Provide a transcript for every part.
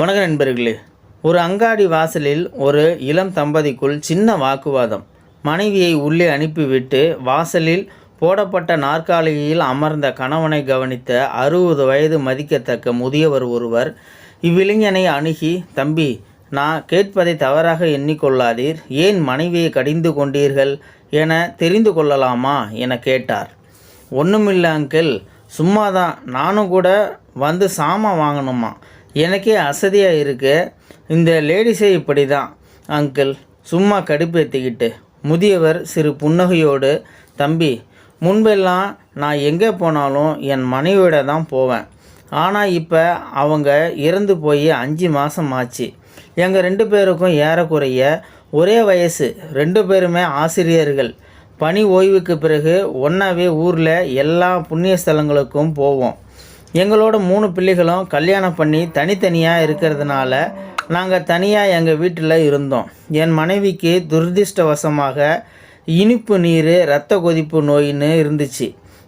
வணக்க நண்பர்களே. ஒரு அங்காடி வாசலில் ஒரு இளம் தம்பதிக்குள் சின்ன வாக்குவாதம். மனைவியை உள்ளே அனுப்பிவிட்டு வாசலில் போடப்பட்ட நாற்காலியில் அமர்ந்த கணவனை கவனித்த அறுபது வயது மதிக்கத்தக்க முதியவர் ஒருவர் இவ்விளைஞனை அணுகி தம்பி நான் கேட்பதை தவறாக எண்ணிக்கொள்ளாதீர். ஏன் மனைவியை கடிந்து கொண்டீர்கள் என தெரிந்து கொள்ளலாமா? என கேட்டார். ஒன்றுமில்ல அங்கிள். சும்மா தான் நானும் கூட வந்து சாமான் வாங்கணுமா? எனக்கே அசதியாக இருக்கு. இந்த லேடிஸே இப்படி தான் அங்கிள் சும்மா கடுப்பேற்றிக்கிட்டு முதியவர் சிறு புன்னகையோடு தம்பி முன்பெல்லாம் நான் எங்கே போனாலும் என் மனைவியோட தான் போவேன். ஆனால் இப்போ அவங்க இறந்து போய் அஞ்சு மாதம் ஆச்சு. எங்கள் ரெண்டு பேருக்கும் ஏறக்குறைய ஒரே வயசு. ரெண்டு பேருமே ஆசிரியர்கள். பணி ஓய்வுக்கு பிறகு ஒன்றாவே ஊரில் எல்லா புண்ணிய ஸ்தலங்களுக்கும் போவோம். எங்களோட மூணு பிள்ளைகளும் கல்யாணம் பண்ணி தனித்தனியாக இருக்கிறதுனால நாங்கள் தனியாக எங்கள் வீட்டில் இருந்தோம். என் மனைவிக்கு துரதிர்ஷ்டவசமாக இனிப்பு நீர் இரத்த கொதிப்பு நோயின்னு இருந்துச்சு.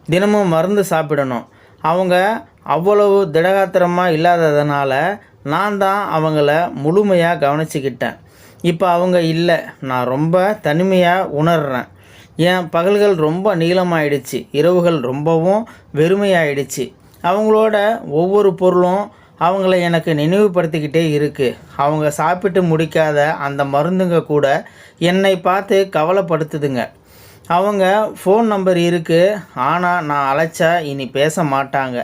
தினமும் மருந்து சாப்பிடணும். அவங்க அவ்வளவு திடகாத்திரமாக இல்லாததுனால நான் தான் அவங்கள முழுமையாக கவனிச்சுக்கிட்டேன். இப்போ அவங்க இல்லை. நான் ரொம்ப தனிமையாக உணர்கிறேன் என் பகல்கள் ரொம்ப நீளமாயிடுச்சு. இரவுகள் ரொம்பவும் வெறுமையாயிடுச்சு. அவங்களோட ஒவ்வொரு பொருளும் அவங்கள எனக்கு நினைவுபடுத்திக்கிட்டே இருக்குது அவங்க சாப்பிட்டு முடிக்காத அந்த மருந்துங்க கூட என்னை பார்த்து கவலைப்படுத்துதுங்க. அவங்க ஃபோன் நம்பர் இருக்குது ஆனால் நான் அழைச்சா இனி பேச மாட்டாங்க.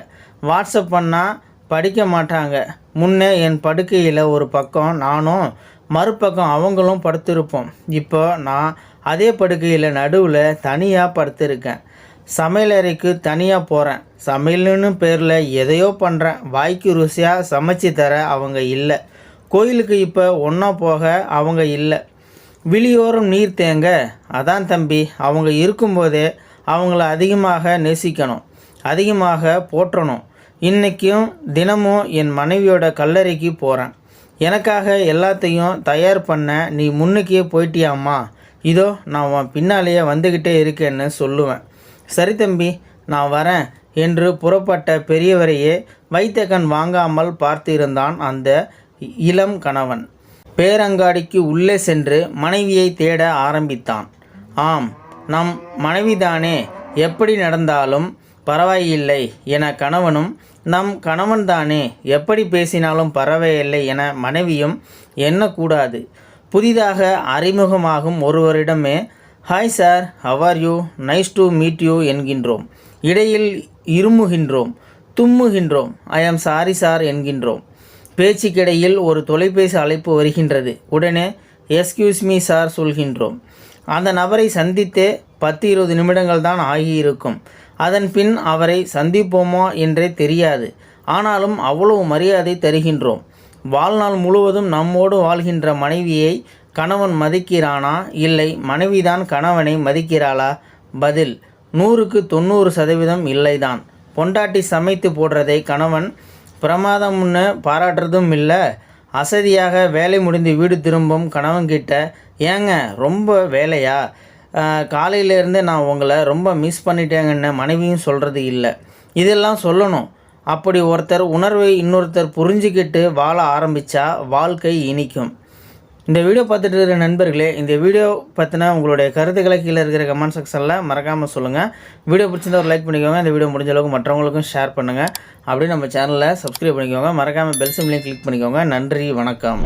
வாட்ஸ்அப் பண்ணால் படிக்க மாட்டாங்க. முன்னே என் படுக்கையில் ஒரு பக்கம் நானும் மறுபக்கம் அவங்களும் படுத்திருப்போம். இப்போ நான் அதே படுக்கையில் நடுவில் தனியாக படுத்திருக்கேன். சமையலறைக்கு தனியாக போகிறேன் சமையல்னு பேரில் எதையோ பண்ணுறேன் வாய்க்கு ருசியாக சமைச்சு தர அவங்க இல்லை. கோயிலுக்கு இப்போ ஒன்றா போக அவங்க இல்லை. விழியோரம் நீர் தேங்க. அதான் தம்பி அவங்க இருக்கும்போதே அவங்கள அதிகமாக நேசிக்கணும். அதிகமாக போற்றணும். இன்றைக்கும் தினமும் என் மனைவியோட கல்லறைக்கு போகிறேன் எனக்காக எல்லாத்தையும் தயார் பண்ண நீ முன்னுக்கே போயிட்டியாம்மா? இதோ நான் உன் பின்னாலேயே வந்துக்கிட்டே இருக்கேன்னு சொல்லுவேன். சரி தம்பி நான் வரேன் என்று புறப்பட்ட பெரியவரையே வைத்த கண் வாங்காமல் பார்த்திருந்தான் அந்த இளம் கணவன். பேரங்காடிக்கு உள்ளே சென்று மனைவியை தேட ஆரம்பித்தான். ஆம் நம் மனைவிதானே எப்படி நடந்தாலும் பரவாயில்லை என கணவனும் நம் கணவன்தானே எப்படி பேசினாலும் பரவாயில்லை என மனைவியும் எண்ணக்கூடாது. புதிதாக அறிமுகமாகும் ஒருவரிடமே hi sir how are you nice to meet you என்கின்றோம். இடையில் இருமுகின்றோம். தும்முகின்றோம். ஐ ஆம் சாரி சார் என்கின்றோம். பேச்சுக்கிடையில் ஒரு தொலைபேசி அழைப்பு வருகின்றது. உடனே எஸ்கியூஸ் மீ சார் சொல்கின்றோம். அந்த நபரை சந்தித்தே பத்து இருபது நிமிடங்கள் தான் ஆகியிருக்கும். அதன் பின் அவரை சந்திப்போமா என்றே தெரியாது. ஆனாலும் அவ்வளவு மரியாதை தருகின்றோம். வாழ்நாள் முழுவதும் நம்மோடு வாழ்கின்ற மனைவியை கணவன் மதிக்கிறானா? இல்லை. மனைவிதான் கணவனை மதிக்கிறாளா? பதில் நூறுக்கு தொண்ணூறு சதவீதம் இல்லைதான். பொண்டாட்டி சமைத்து போடுறதை கணவன் பிரமாதம்னு பாராட்டுறதும் இல்லை. அசதியாக வேலை முடிந்து வீடு திரும்பும் கணவன்கிட்ட ஏங்க ரொம்ப வேலையா? காலையிலேருந்து நான் உங்களை ரொம்ப மிஸ் பண்ணிட்டேங்கன்னு மனைவியும் சொல்கிறது இல்லை. இதெல்லாம் சொல்லணும். அப்படி ஒருத்தர் உணர்வை இன்னொருத்தர் புரிஞ்சுக்கிட்டு வாழ ஆரம்பித்தா வாழ்க்கை இனிக்கும். இந்த வீடியோ பார்த்துட்டு இருக்கிற நண்பர்களே இந்த வீடியோ பற்றின உங்களுடைய கருத்துக்களை கீழே இருக்கிற கமெண்ட் செக்ஷனில் மறக்காமல் சொல்லுங்கள் வீடியோ பிடிச்சிருந்தா ஒரு லைக் பண்ணிக்கோங்க. இந்த வீடியோ முடிஞ்ச அளவுக்கு மற்றவங்களுக்கும் ஷேர் பண்ணுங்கள் அப்படியே நம்ம சேனலை சப்ஸ்கிரைப் பண்ணிக்கோங்க. மறக்காமல் பெல் சிம்லையும் கிளிக் பண்ணிக்கோங்க. நன்றி வணக்கம்.